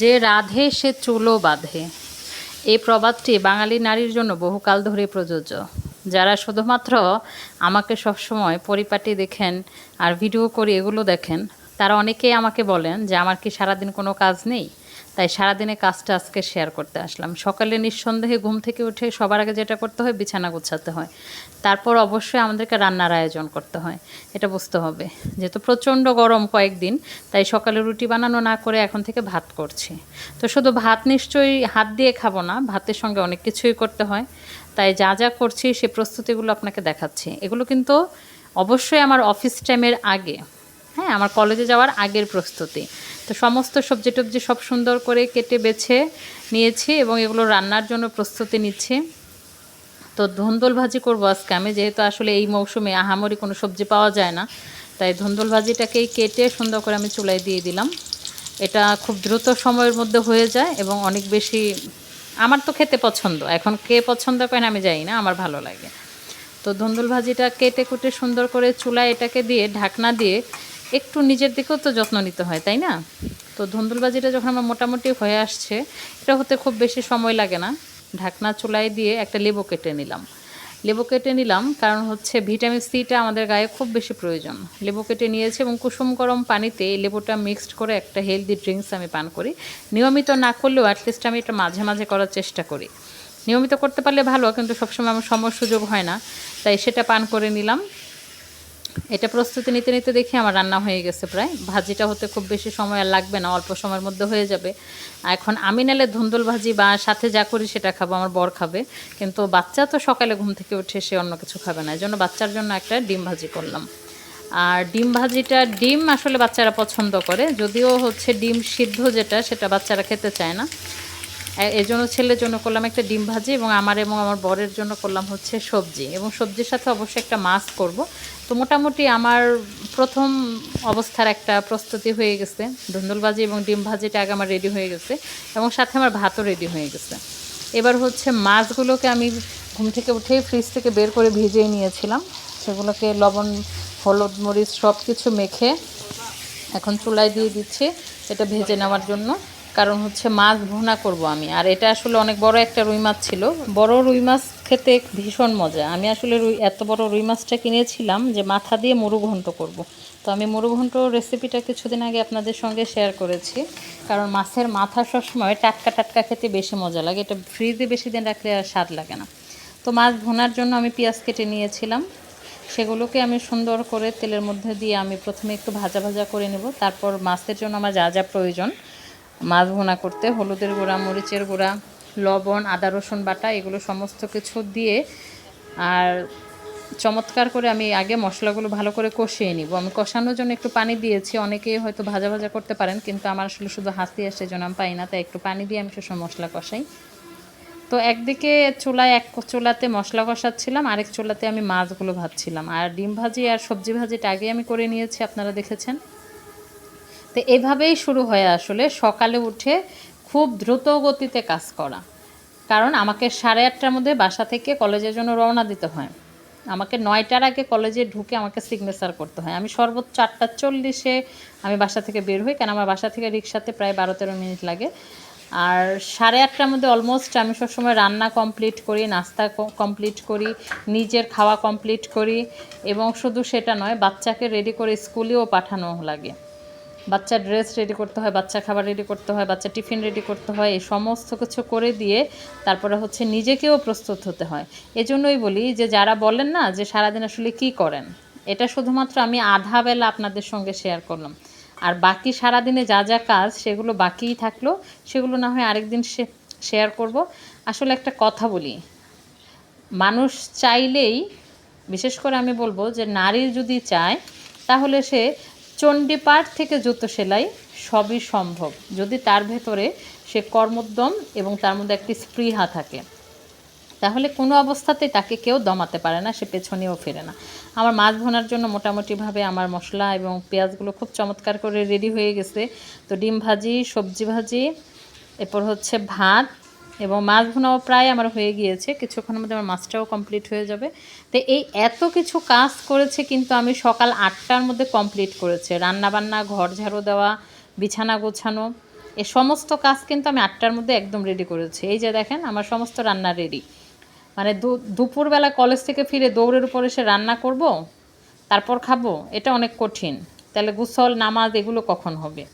যে রাধে সে চুলো বাঁধে। এই প্রবাদটি বাঙালি নারীর জন্য বহুকাল ধরে প্রযোজ্য। যারা শুধুমাত্র আমাকে সবসময় পরিপাটি দেখেন আর ভিডিও করে এগুলো দেখেন, তারা অনেকেই আমাকে বলেন যে, আমার কি সারাদিন কোনো কাজ নেই? তাই সারাদিনে কাজটা আজকে শেয়ার করতে আসলাম। সকালে নিঃসন্দেহে ঘুম থেকে উঠে সবার আগে যেটা করতে হয়, বিছানা গোছাতে হয়। তারপর অবশ্যই আমাদেরকে রান্নার আয়োজন করতে হয়। এটা বুঝতে হবে। যেহেতু প্রচণ্ড গরম কয়েকদিন, তাই সকালে রুটি বানানো না করে এখন থেকে ভাত করছি। তো শুধু ভাত নিশ্চয়ই হাত দিয়ে খাব না, ভাতের সঙ্গে অনেক কিছুই করতে হয়। তাই যা যা করছি সে প্রস্তুতিগুলো আপনাকে দেখাচ্ছি। এগুলো কিন্তু অবশ্যই আমার অফিস টাইমের আগে। হ্যাঁ আমার কলেজে যাওয়ার আগের প্রস্তুতি। তো সমস্ত সবজি টবজি সব সুন্দর করে কেটে, বেছে নিয়েছি এবং এগুলো রান্নার জন্য প্রস্তুতি নিচ্ছি। তো ধুন্দুল ভাজি করব আজকে আমি, যেহেতু আসলে এই মৌসুমে আহামরি কোনো সবজি পাওয়া যায় না, তাই ধুন্দুল ভাজিটাকেই কেটে সুন্দর করে আমি চুলায় দিয়ে দিলাম। এটা খুব দ্রুত সময়ের মধ্যে হয়ে যায় এবং অনেক বেশি, আমার তো খেতে পছন্দ। এখন কে পছন্দ করেন আমি জানি না, আমার ভালো লাগে। তো ধুন্দুল ভাজিটা কেটে কুটে সুন্দর করে চুলায় এটাকে দিয়ে ঢাকনা দিয়ে একটু নিজের দিকেও তো যত্ন নিতে হয়, তাই না? তো ধুন্দুল ভাজিটা যখন আমার মোটামুটি হয়ে আসছে, এটা হতে খুব বেশি সময় লাগে না। ঢাকনা চুলায় দিয়ে একটা লেবু কেটে নিলাম। লেবু কেটে নিলাম, কারণ হচ্ছে ভিটামিন সিটা আমাদের গায়ে খুব বেশি প্রয়োজন। লেবু কেটে নিয়েছে এবং কুসুম গরম পানিতে লেবুটা মিক্সড করে একটা হেলদি ড্রিঙ্কস আমি পান করি। নিয়মিত না করলেও অ্যাটলিস্ট আমি এটা মাঝে মাঝে করার চেষ্টা করি। নিয়মিত করতে পারলে ভালো, কিন্তু সবসময় আমার সময় সুযোগ হয় না, তাই সেটা পান করে নিলাম। এটা প্রস্তুতি নিতে নিতে দেখি আমার রান্না হয়ে গেছে প্রায়। ভাজিটা হতে খুব বেশি সময় লাগবে না, অল্প সময়ের মধ্যে হয়ে যাবে। এখন আমি নালে ধুন্দুল ভাজি বা সাথে যা করি সেটা খাব, আমার বর খাবে। কিন্তু বাচ্চা তো সকালে ঘুম থেকে উঠে সে অন্য কিছু খাবে না এই জন্য বাচ্চার জন্য একটা ডিম ভাজি করলাম। আর ডিম ভাজিটা ডিম আসলে বাচ্চারা পছন্দ করে, যদিও হচ্ছে ডিম সিদ্ধ যেটা, সেটা বাচ্চারা খেতে চায় না। এ- এই জন্য ছেলের জন্য করলাম একটা ডিম ভাজি এবং আমার এবং আমার বরের জন্য করলাম হচ্ছে সবজি এবং সবজির সাথে অবশ্যই একটা মাছ করব। তো মোটামুটি আমার প্রথম অবস্থার একটা প্রস্তুতি হয়ে গেছে। ধুন্দুল ভাজি এবং ডিম ভাজিটা আগে আমার রেডি হয়ে গেছে এবং সাথে আমার ভাতও রেডি হয়ে গেছে। এবার হচ্ছে মাছগুলোকে আমি ঘুম থেকে উঠেই ফ্রিজ থেকে বের করে ভিজিয়ে নিয়েছিলাম। সেগুলোকে লবণ, হলুদ, মরিচ সব কিছু মেখে এখন চুলায় দিয়ে দিচ্ছি। এটা ভেজে নেওয়ার জন্য। কারণ হচ্ছে মাছ ভুনা করব আমি। আর এটা আসলে অনেক বড় একটা রুই মাছ ছিল। বড় রুই মাছ খেতে ভীষণ মজা। আমি আসলে রুই, এত বড় রুই মাছটা কিনেছিলাম যে মাথা দিয়ে মুরু ঘন্ট করব। তো আমি মুরু ঘন্ট রেসিপিটা কিছুদিন আগে আপনাদের সঙ্গে শেয়ার করেছি। কারণ মাছের মাথা সবসময় টাটকা টাটকা খেতে বেশি মজা লাগে। এটা ফ্রিজে বেশি দিন রাখলে আর স্বাদ লাগে না। তো মাছ ভুনার জন্য আমি পেঁয়াজ কেটে নিয়েছিলাম। সেগুলোকে আমি সুন্দর করে তেলের মধ্যে দিয়ে আমি প্রথমে একটু ভাজা ভাজা করে নেব। তারপর মাছের জন্য আমার যা যা প্রয়োজন মাছ ভুনা করতে, হলুদের গুঁড়া, মরিচের গুঁড়া, লবণ, আদা, রসুন বাটা, এগুলো সমস্ত কিছু দিয়ে আর চমৎকার করে আমি আগে মশলাগুলো ভালো করে কষিয়ে নিব। আমি কষানোর জন্য একটু পানি দিয়েছি অনেকেই হয়তো ভাজা ভাজা করতে পারেন, কিন্তু আমার আসলে শুধু হাসি আসে জন্য আমি পাই না, তাই একটু পানি দিয়ে আমি সবসময় মশলা কষাই। তো একদিকে চুলায় এক চুলাতে মশলা কষাচ্ছিলাম, আরেক চুলাতে আমি মাছগুলো ভাজছিলাম। আর ডিম ভাজি আর সবজি ভাজিটা আগে আমি করে নিয়েছি, আপনারা দেখেছেন। তো এভাবেই শুরু হয় আসলে সকালে উঠে খুব দ্রুত গতিতে কাজ করা। কারণ আমাকে সাড়ে আটটার মধ্যে বাসা থেকে কলেজের জন্য রওনা দিতে হয়। আমাকে নয়টার আগে কলেজে ঢুকে আমাকে সিগনেচার করতে হয়। আমি সর্বোচ্চ আটটা চল্লিশে আমি বাসা থেকে বের হই কারণ আমার বাসা থেকে রিক্সাতে প্রায় বারো তেরো মিনিট লাগে। আর সাড়ে আটটার মধ্যে অলমোস্ট আমি সবসময় রান্না কমপ্লিট করি, নাস্তা কমপ্লিট করি, নিজের খাওয়া কমপ্লিট করি এবং শুধু সেটা নয়, বাচ্চাকে রেডি করে স্কুলেও পাঠানো লাগে। বাচ্চার ড্রেস রেডি করতে হয়, বাচ্চা খাবার রেডি করতে হয়, বাচ্চা টিফিন রেডি করতে হয়, এই সমস্ত কিছু করে দিয়ে তারপরে হচ্ছে নিজেকেও প্রস্তুত হতে হয়। এজন্যই বলি যে যারা বলেন না যে সারাদিন আসলে কি করেন, এটা শুধুমাত্র আমি আধা বেলা আপনাদের সঙ্গে শেয়ার করলাম। আর বাকি সারাদিনে যা যা কাজ সেগুলো বাকিই থাকল, সেগুলো না হয় আরেকদিন শেয়ার করব। আসলে একটা কথা বলি, মানুষ চাইলেই, বিশেষ করে আমি বলব যে নারী যদি চায়, তাহলে সে চণ্ডীপাঠ থেকে জুতো সেলাই সবই সম্ভব। যদি তার ভেতরে সে কর্মোদ্যম এবং তার মধ্যে একটি স্পৃহা থাকে, তাহলে কোনো অবস্থাতেই তাকে কেউ দমাতে পারে না, সে পেছনেও ফেরে না। আমার মাছ ভোনার জন্য মোটামুটিভাবে আমার মশলা এবং পেঁয়াজগুলো খুব চমৎকার করে রেডি হয়ে গেছে। তো ডিম ভাজি, সবজি ভাজি, এরপর হচ্ছে ভাত এবং মাছ ভুনাও প্রায় আমার হয়ে গিয়েছে, কিছুক্ষণের মধ্যে আমার মাছটাও কমপ্লিট হয়ে যাবে। তো এই এত কিছু কাজ করেছে কিন্তু আমি সকাল আটটার মধ্যে কমপ্লিট করেছে। রান্না বান্না ঘর ঝাড়ু দেওয়া, বিছানা গোছানো, এ সমস্ত কাজ কিন্তু আমি আটটার মধ্যে একদম রেডি করেছি। এই যে দেখেন, আমার সমস্ত রান্না রেডি মানে দুপুরবেলা কলেজ থেকে ফিরে দৌড়ের উপর এসে রান্না করব, তারপর খাব, এটা অনেক কঠিন। তাহলে গুসল, নামাজ এগুলো কখন হবে?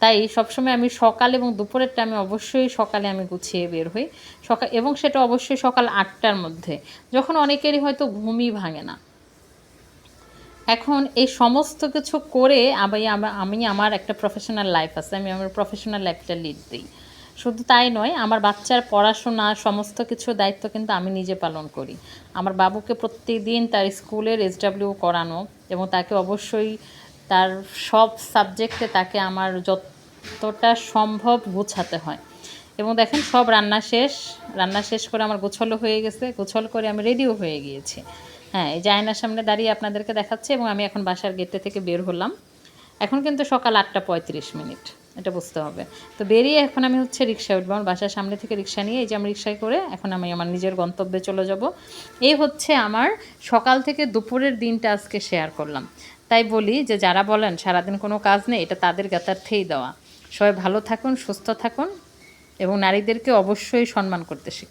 তাই সবসময় আমি সকাল এবং দুপুরেরটা আমি অবশ্যই সকালে আমি গুছিয়ে বের হই। সকাল এবং সেটা অবশ্যই সকাল আটটার মধ্যে। যখন অনেকেরই হয়তো ঘুমই ভাঙে না। এখন এই সমস্ত কিছু করে আমি আমি আমার একটা প্রফেশনাল লাইফ আছে। আমি আমার প্রফেশনাল লাইফটা লিড দিই। শুধু তাই নয়, আমার বাচ্চার পড়াশোনা, সমস্ত কিছু দায়িত্ব কিন্তু আমি নিজে পালন করি। আমার বাবুকে প্রত্যেকদিন তার স্কুলের এসডাব্লিউ করানো এবং তাকে অবশ্যই তার সব সাবজেক্টে তাকে আমার যতটা সম্ভব গুছাতে হয়। এবং দেখেন সব রান্না শেষ রান্না শেষ করে আমার গোছলও হয়ে গেছে, গোছল করে আমি রেডিও হয়ে গিয়েছি। হ্যাঁ এই জায়নার সামনে দাঁড়িয়ে আপনাদেরকে দেখাচ্ছি এবং আমি এখন বাসার গেটে থেকে বের হলাম। এখন কিন্তু সকাল আটটা পঁয়ত্রিশ মিনিট, এটা বুঝতে হবে। তো বেরিয়ে এখন আমি হচ্ছে রিক্সায় উঠবো, আমার বাসার সামনে থেকে রিক্সা নিয়ে এই যে আমি রিক্সায় করে এখন আমি আমার নিজের গন্তব্যে চলে যাব। এই হচ্ছে আমার সকাল থেকে দুপুরের দিনটা আজকে শেয়ার করলাম। তাই বলি যে যারা বলেন সারাদিন কোনো কাজ নেই, এটা তাদের জ্ঞাতার্থেই দেওয়া। সবাই ভালো থাকুন, সুস্থ থাকুন এবং নারীদেরকে অবশ্যই সম্মান করতে শিখুন।